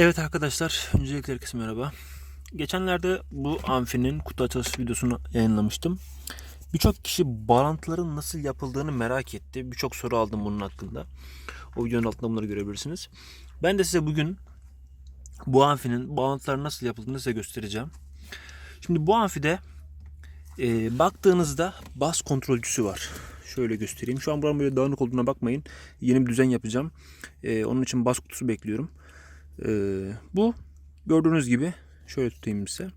Evet arkadaşlar, öncelikle herkese merhaba. Geçenlerde bu amfinin kutu açılış videosunu yayınlamıştım. Birçok kişi bağlantıların nasıl yapıldığını merak etti. Birçok soru aldım bunun hakkında. O videonun altında bunları görebilirsiniz. Ben de size bugün bu amfinin bağlantıları nasıl yapıldığını size göstereceğim. Şimdi bu amfide e, baktığınızda bas kontrolcüsü var. Şöyle göstereyim. Şu an buranın böyle dağınık olduğuna bakmayın. Yeni bir düzen yapacağım. E, onun için bas kutusu bekliyorum. Ee, bu gördüğünüz gibi şöyle tutayım size.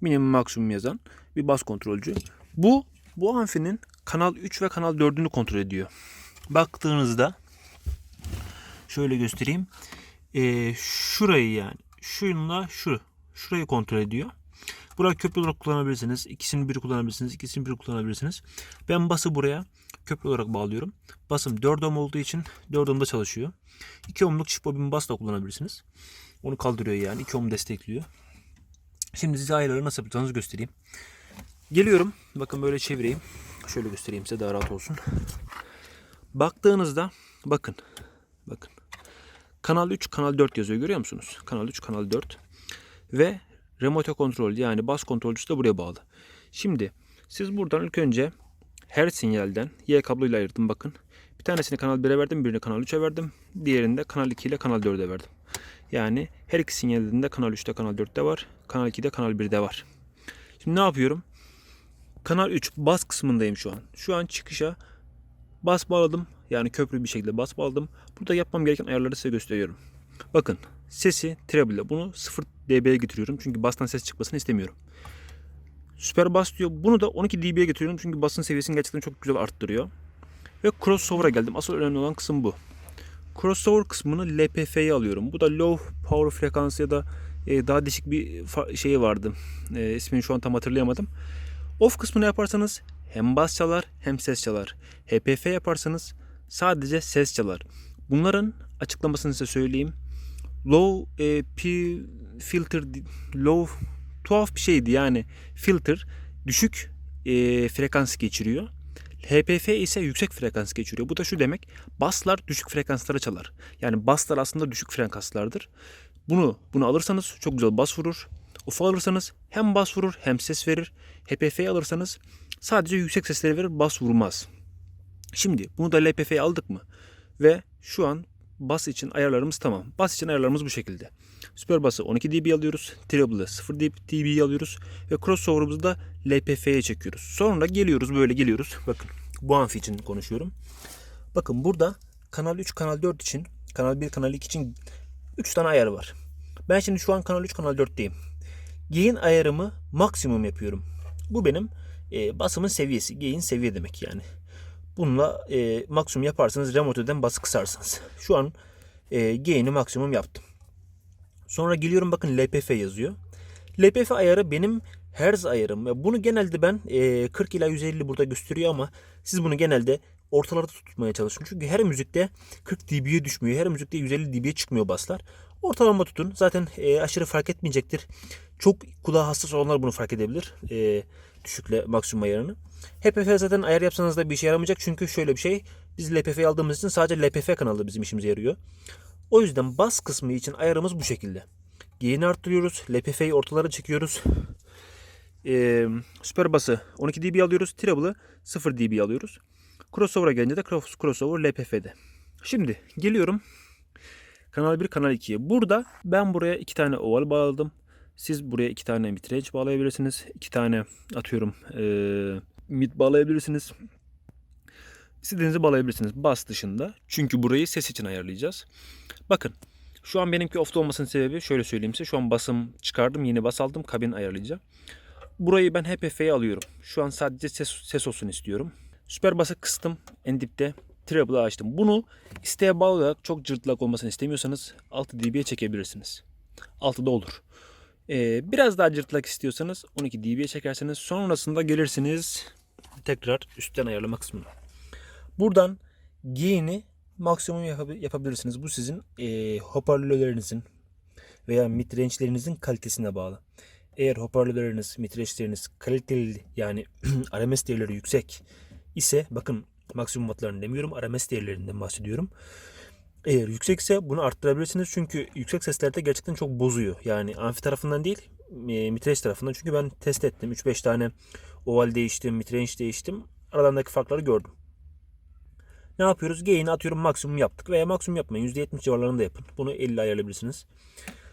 Minimum maksimum yazan bir bas kontrolcü. Bu bu amfinin kanal 3 ve kanal 4'ünü kontrol ediyor. Baktığınızda şöyle göstereyim. Ee, şurayı yani şunla şu şurayı kontrol ediyor. Burayı köprü olarak kullanabilirsiniz. İkisini bir kullanabilirsiniz. İkisini bir kullanabilirsiniz. Ben bası buraya köprü olarak bağlıyorum. Basım 4 ohm olduğu için 4 ohm'da çalışıyor. 2 ohmluk çift bobin bas da kullanabilirsiniz. Onu kaldırıyor yani. 2 ohm destekliyor. Şimdi size ayarları nasıl yapacağınızı göstereyim. Geliyorum. Bakın böyle çevireyim. Şöyle göstereyim size daha rahat olsun. Baktığınızda bakın. Bakın. Kanal 3, Kanal 4 yazıyor görüyor musunuz? Kanal 3, Kanal 4. Ve remote kontrol yani bas kontrolcüsü de buraya bağlı. Şimdi siz buradan ilk önce her sinyalden Y kabloyla ayırdım bakın. Bir tanesini kanal 1'e verdim, birini kanal 3'e verdim. Diğerini de kanal 2 ile kanal 4'e verdim. Yani her iki sinyalinde de kanal 3'te kanal 4'te var. Kanal 2'de kanal 1'de var. Şimdi ne yapıyorum? Kanal 3 bas kısmındayım şu an. Şu an çıkışa bas bağladım. Yani köprü bir şekilde bas bağladım. Burada yapmam gereken ayarları size gösteriyorum. Bakın sesi treble bunu 0 dB'ye getiriyorum. Çünkü bastan ses çıkmasını istemiyorum. Süper bas diyor. Bunu da 12 dB'ye getiriyorum. Çünkü basın seviyesini gerçekten çok güzel arttırıyor. Ve crossover'a geldim. Asıl önemli olan kısım bu. Crossover kısmını LPF'ye alıyorum. Bu da low power frekansı ya da e, daha değişik bir şeyi vardı. E, şu an tam hatırlayamadım. Off kısmını yaparsanız hem bas çalar hem ses çalar. HPF yaparsanız sadece ses çalar. Bunların açıklamasını size söyleyeyim. Low e, P filter low tuhaf bir şeydi yani filter düşük e, frekans geçiriyor. HPF ise yüksek frekans geçiriyor. Bu da şu demek. Baslar düşük frekanslara çalar. Yani baslar aslında düşük frekanslardır. Bunu bunu alırsanız çok güzel bas vurur. Ufa alırsanız hem bas vurur hem ses verir. HPF'yi alırsanız sadece yüksek sesleri verir bas vurmaz. Şimdi bunu da LPF'ye aldık mı? Ve şu an bas için ayarlarımız tamam. Bas için ayarlarımız bu şekilde. Süper bası 12 dB alıyoruz. Treble'ı 0 dB alıyoruz. Ve crossover'ımızı da LPF'ye çekiyoruz. Sonra geliyoruz böyle geliyoruz. Bakın bu amfi için konuşuyorum. Bakın burada kanal 3, kanal 4 için, kanal 1, kanal 2 için 3 tane ayar var. Ben şimdi şu an kanal 3, kanal 4'teyim. Gain ayarımı maksimum yapıyorum. Bu benim e, basımın seviyesi. Gain seviye demek yani. Bununla e, maksimum yaparsanız remote'den bası kısarsınız. Şu an e, gain'i maksimum yaptım. Sonra geliyorum bakın LPF yazıyor. LPF ayarı benim hertz ayarım. Bunu genelde ben e, 40 ila 150 burada gösteriyor ama siz bunu genelde ortalarda tutmaya çalışın. Çünkü her müzikte 40 dB'ye düşmüyor. Her müzikte 150 dB'ye çıkmıyor baslar. Ortalama tutun. Zaten e, aşırı fark etmeyecektir. Çok kulağa hassas olanlar bunu fark edebilir. E, düşükle maksimum ayarını. HPF zaten ayar yapsanız da bir işe yaramayacak. Çünkü şöyle bir şey. Biz LPF'yi aldığımız için sadece LPF kanalı bizim işimize yarıyor. O yüzden bas kısmı için ayarımız bu şekilde. Gain'i arttırıyoruz. LPF'yi ortalara çekiyoruz. Ee, süper bası 12 dB alıyoruz. Treble'ı 0 dB alıyoruz. Crossover'a gelince de cross- crossover LPF'de. Şimdi geliyorum Kanal 1, Kanal 2'ye. Burada ben buraya iki tane oval bağladım. Siz buraya iki tane midrange bağlayabilirsiniz. İki tane atıyorum ee, mid bağlayabilirsiniz. İstediğinizi bağlayabilirsiniz bas dışında. Çünkü burayı ses için ayarlayacağız. Bakın şu an benimki off'ta olmasının sebebi şöyle söyleyeyim size. Şu an basım çıkardım yeni bas aldım kabin ayarlayacağım. Burayı ben HPF'ye alıyorum. Şu an sadece ses, ses olsun istiyorum. Süper bası kıstım en dipte. Treble'ı açtım. Bunu isteğe bağlı olarak çok cırtlak olmasını istemiyorsanız 6 dB'ye çekebilirsiniz. 6'da olur. Ee, biraz daha cırtlak istiyorsanız 12 dB'ye çekerseniz sonrasında gelirsiniz tekrar üstten ayarlama kısmına. Buradan gain'i maksimum yapabi- yapabilirsiniz. Bu sizin e, hoparlörlerinizin veya midrange'lerinizin kalitesine bağlı. Eğer hoparlörleriniz, midrange'leriniz kaliteli yani RMS değerleri yüksek ise bakın maksimum wattlarını demiyorum RMS değerlerinden bahsediyorum. Eğer yüksekse bunu arttırabilirsiniz çünkü yüksek seslerde gerçekten çok bozuyor. Yani amfi tarafından değil, e, mitreş tarafından. Çünkü ben test ettim. 3-5 tane oval değiştim, mitrenç değiştim. Aralarındaki farkları gördüm. Ne yapıyoruz? Gain'i atıyorum maksimum yaptık veya maksimum yapmayın. %70 civarlarında yapın. Bunu 50 ayarlayabilirsiniz.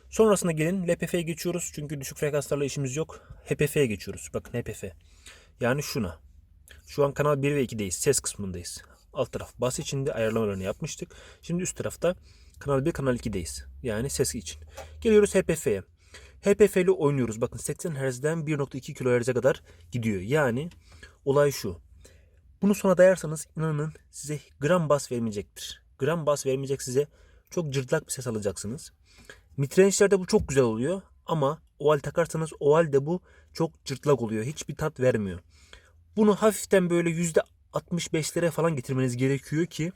Sonrasında gelin LPF'ye geçiyoruz. Çünkü düşük frekanslarla işimiz yok. HPF'ye geçiyoruz. Bakın HPF. Yani şuna. Şu an kanal 1 ve 2'deyiz. Ses kısmındayız. Alt taraf bas içinde ayarlamalarını yapmıştık. Şimdi üst tarafta kanal 1, kanal 2'deyiz. Yani ses için. Geliyoruz HPF'ye. HPF ile oynuyoruz. Bakın 80 Hz'den 1.2 kHz'e kadar gidiyor. Yani olay şu. Bunu sona dayarsanız inanın size gram bas vermeyecektir. Gram bas vermeyecek size çok cırtlak bir ses alacaksınız. Midrange'lerde bu çok güzel oluyor ama oval takarsanız oval de bu çok cırtlak oluyor. Hiçbir tat vermiyor. Bunu hafiften böyle %65'lere falan getirmeniz gerekiyor ki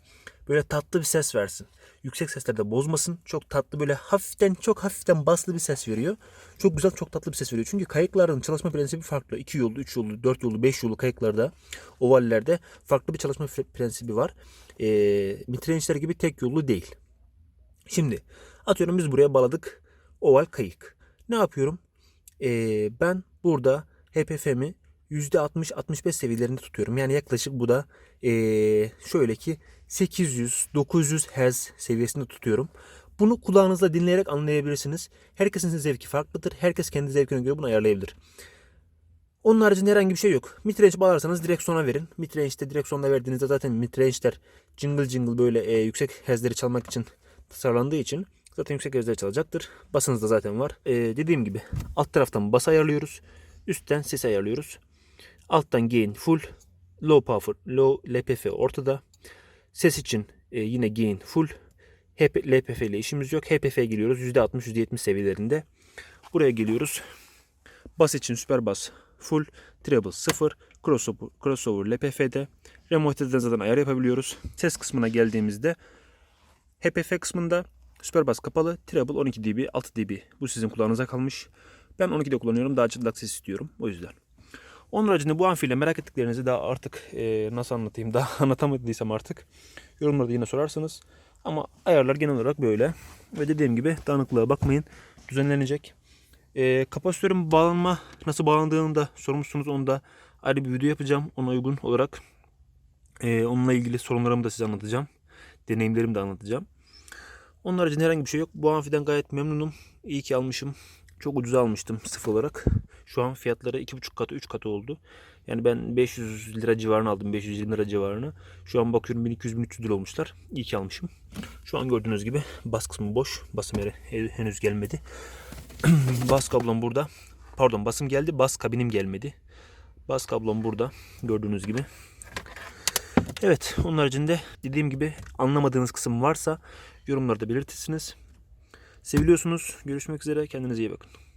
böyle tatlı bir ses versin. Yüksek seslerde bozmasın. Çok tatlı böyle hafiften çok hafiften baslı bir ses veriyor. Çok güzel çok tatlı bir ses veriyor. Çünkü kayıkların çalışma prensibi farklı. 2 yollu, 3 yollu, 4 yollu, 5 yollu kayıklarda, ovallerde farklı bir çalışma prensibi var. E, midrange'ler gibi tek yollu değil. Şimdi atıyorum biz buraya bağladık oval kayık. Ne yapıyorum? Ee, ben burada HPF'mi %60-65 seviyelerinde tutuyorum. Yani yaklaşık bu da ee, şöyle ki 800-900 Hz seviyesinde tutuyorum. Bunu kulağınızla dinleyerek anlayabilirsiniz. Herkesin zevki farklıdır. Herkes kendi zevkine göre bunu ayarlayabilir. Onun haricinde herhangi bir şey yok. Midrange bağlarsanız direksiyona verin. Midrange'de direksiyonda verdiğinizde zaten midrange'ler jingle jingle böyle e, yüksek hezleri çalmak için tasarlandığı için zaten yüksek hezleri çalacaktır. Basınız da zaten var. E, dediğim gibi alt taraftan bas ayarlıyoruz. Üstten ses ayarlıyoruz. Alttan gain full. Low power, low LPF ortada. Ses için e, yine gain full. HP, LPF ile işimiz yok. HPF'ye geliyoruz. %60-%70 seviyelerinde. Buraya geliyoruz. Bas için süper bas full, treble 0, crossover, crossover LPF'de. Remote'de de zaten ayar yapabiliyoruz. Ses kısmına geldiğimizde HPF kısmında süper bas kapalı, treble 12 dB, 6 dB. Bu sizin kulağınıza kalmış. Ben 12'de kullanıyorum. Daha çıtlak ses istiyorum. O yüzden. Onun haricinde bu amfiyle merak ettiklerinizi daha artık e, nasıl anlatayım daha anlatamadıysam artık yorumlarda yine sorarsanız. Ama ayarlar genel olarak böyle. Ve dediğim gibi dağınıklığa bakmayın. Düzenlenecek. E, kapasitörün bağlanma nasıl bağlandığını da sormuşsunuz. Onu da ayrı bir video yapacağım. Ona uygun olarak e, onunla ilgili sorunlarımı da size anlatacağım. Deneyimlerimi de anlatacağım. Onun haricinde herhangi bir şey yok. Bu amfiden gayet memnunum. İyi ki almışım. Çok ucuz almıştım sıfır olarak. Şu an fiyatları 2,5 katı 3 katı oldu. Yani ben 500 lira civarını aldım. 520 lira civarını. Şu an bakıyorum 1200-1300 lira olmuşlar. İyi ki almışım. Şu an gördüğünüz gibi bas kısmı boş. Basım yeri henüz gelmedi. bas kablom burada. Pardon basım geldi. Bas kabinim gelmedi. Bas kablom burada. Gördüğünüz gibi. Evet. Onun haricinde dediğim gibi anlamadığınız kısım varsa yorumlarda belirtirsiniz. Seviliyorsunuz. Görüşmek üzere. Kendinize iyi bakın.